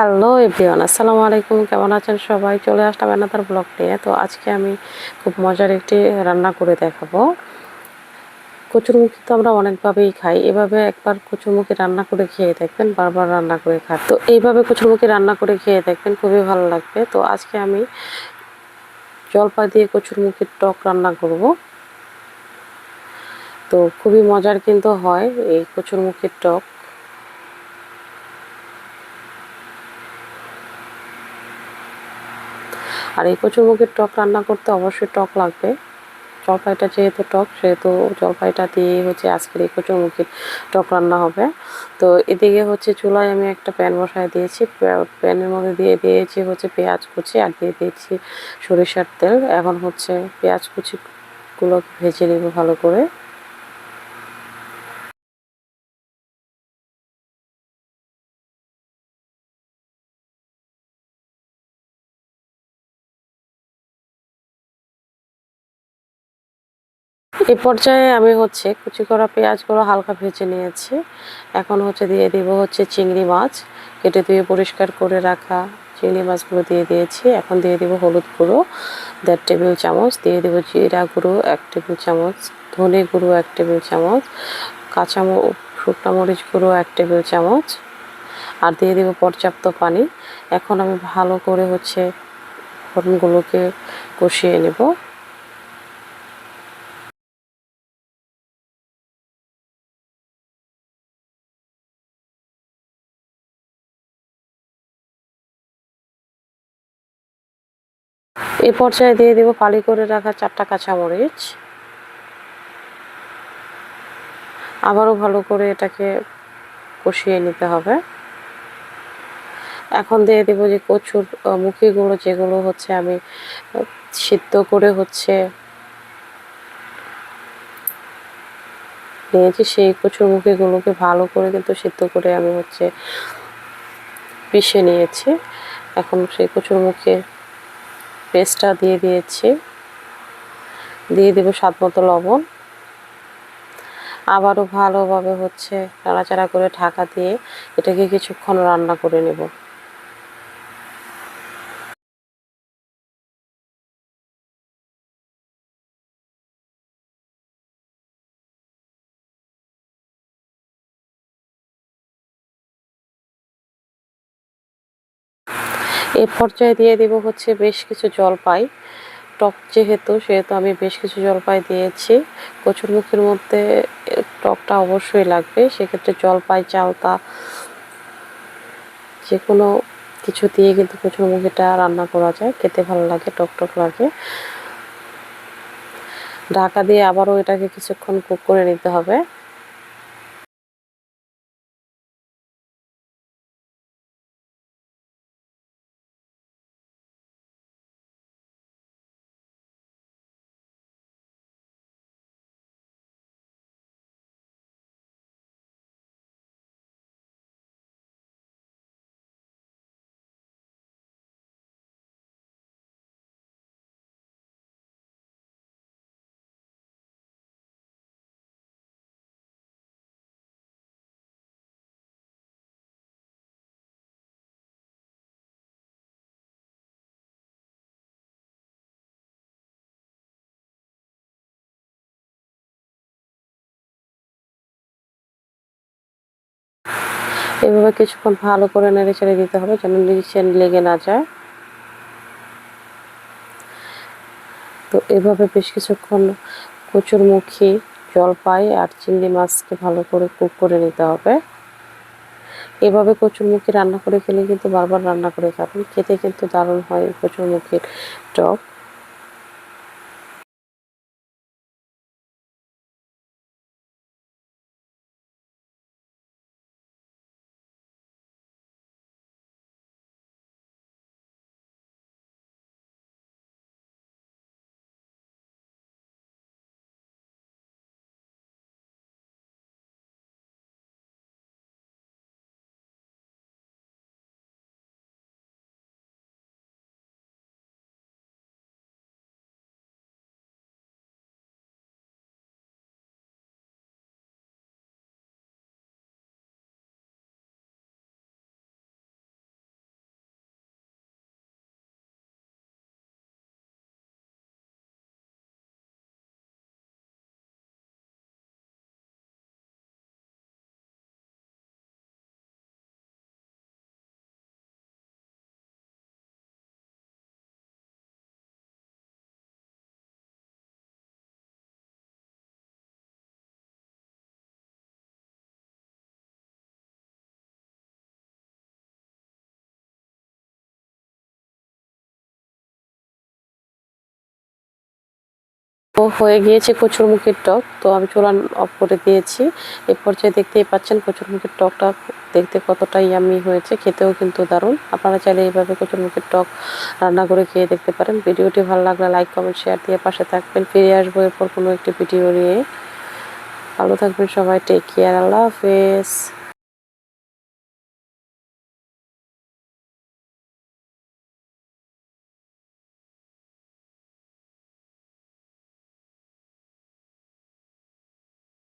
Hello everyone, আসসালামু আলাইকুম, কেমন আছেন সবাই? চলে আসলাম এনাদার ব্লগ নিয়ে। তো আজকে আমি খুব মজার একটি রান্না করে দেখাবো। কচুরমুখী তো আমরা অনেকভাবেই খাই। এভাবে একবার কচুরমুখী রান্না করে খেয়ে দেখবেন, বারবার রান্না করে খাই তো এইভাবে কচুরমুখী রান্না করে খেয়ে দেখবেন, খুবই ভালো লাগবে। তো আজকে আমি জলপাই দিয়ে কচুরমুখীর টক রান্না করব। তো খুবই মজার কিন্তু হয় এই কচুরমুখীর টক। আর এই কচুরমুখীর টক রান্না করতে অবশ্যই টক লাগবে। জলপাইটা যেহেতু টক, সেহেতু জলপাইটা দিয়ে হচ্ছে আজকের এই কচুরমুখীর টক রান্না হবে। তো এদিকে হচ্ছে চুলায় আমি একটা প্যান বসায় দিয়েছি। প্যানের মধ্যে দিয়ে দিয়েছি হচ্ছে পেঁয়াজ কুচি আর দিয়ে দিয়েছি সরিষার তেল। এখন হচ্ছে পেঁয়াজ কুচিগুলো ভেজে নেব ভালো করে। এই পর্যায়ে আমি হচ্ছে কুচি করা পেঁয়াজগুলো হালকা ভেজে নিয়েছি। এখন হচ্ছে দিয়ে দিব হচ্ছে চিংড়ি মাছ। কেটে ধুয়ে পরিষ্কার করে রাখা চিংড়ি মাছগুলো দিয়ে দিয়েছি। এখন দিয়ে দিব হলুদ গুঁড়ো, দেড় টেবিল চামচ। দিয়ে দেবো জিরা গুঁড়ো, এক টেবিল চামচ। ধনে গুঁড়ো, এক টেবিল চামচ। কাঁচা শুকনো মরিচ গুঁড়ো, এক টেবিল চামচ। আর দিয়ে দেবো পর্যাপ্ত পানি। এখন আমি ভালো করে হচ্ছে ফোড়নগুলোকে কষিয়ে নেব। এই পর্যায়ে দিয়ে দেবো ফালি করে রাখা চারটা কাঁচামরিচ। আবারও ভালো করে এটাকে কষিয়ে নিতে হবে। এখন দিয়ে দেবো যে কচুর মুখিগুলো যেগুলো হচ্ছে আমি সিদ্ধ করে হচ্ছে নিয়েছি, সেই কচুর মুখিগুলোকে ভালো করে কিন্তু সিদ্ধ করে আমি হচ্ছে পিষে নিয়েছি। এখন সেই কচুর মুখে পেস্টটা দিয়ে দিয়েছি। দিয়ে দেবো স্বাদ মতো লবণ। আবারও ভালোভাবে হচ্ছে নাড়াচাড়া করে ঢাকা দিয়ে এটাকে কিছুক্ষণ রান্না করে নেব। এ পর্যায়ে দিয়ে দেব হচ্ছে বেশ কিছু জলপাই। টক যেহেতু, সেহেতু আমি বেশ কিছু জলপাই দিয়েছি। কচুরমুখীর মধ্যে টকটা অবশ্যই লাগবে। সেক্ষেত্রে জলপাই, চালতা যে কোনো কিছু দিয়ে কিন্তু কচুরমুখীটা রান্না করা যায়। খেতে ভালো লাগে, টক টক লাগে। ঢাকা দিয়ে আবারও এটাকে কিছুক্ষণ কুক করে নিতে হবে। এভাবে কিছুক্ষণ ভালো করে নেড়ে ছেড়ে দিতে হবে যেন নিচে লেগে না যায়। তো এভাবে বেশ কিছুক্ষণ কচুর কচুরমুখী জলপাই আর চিংড়ি মাছকে ভালো করে কুক করে নিতে হবে। এভাবে কচুরমুখী রান্না করে খেলে কিন্তু বারবার রান্না করে খাবেন। খেতে কিন্তু দারুণ হয় কচুরমুখীর টক। হয়ে গিয়েছে কচুরমুখীর টক, তো আমি চুলা অফ করে দিয়েছি। এই পর্যায়ে দেখতেই পাচ্ছেন কচুরমুখীর টকটা দেখতে কতটা ইয়ামি হয়েছে, খেতেও কিন্তু দারুণ। আপনারা চাইলে এইভাবে কচুরমুখীর টক রান্না করে খেয়ে দেখতে পারেন। ভিডিওটি ভালো লাগলে লাইক কমেন্ট শেয়ার দিয়ে পাশে থাকবেন। ফিরে আসব এরপর কোনো একটি ভিডিও নিয়ে। ভালো থাকবেন সবাই টেক কেয়ার আল্লাহ হাফেজ।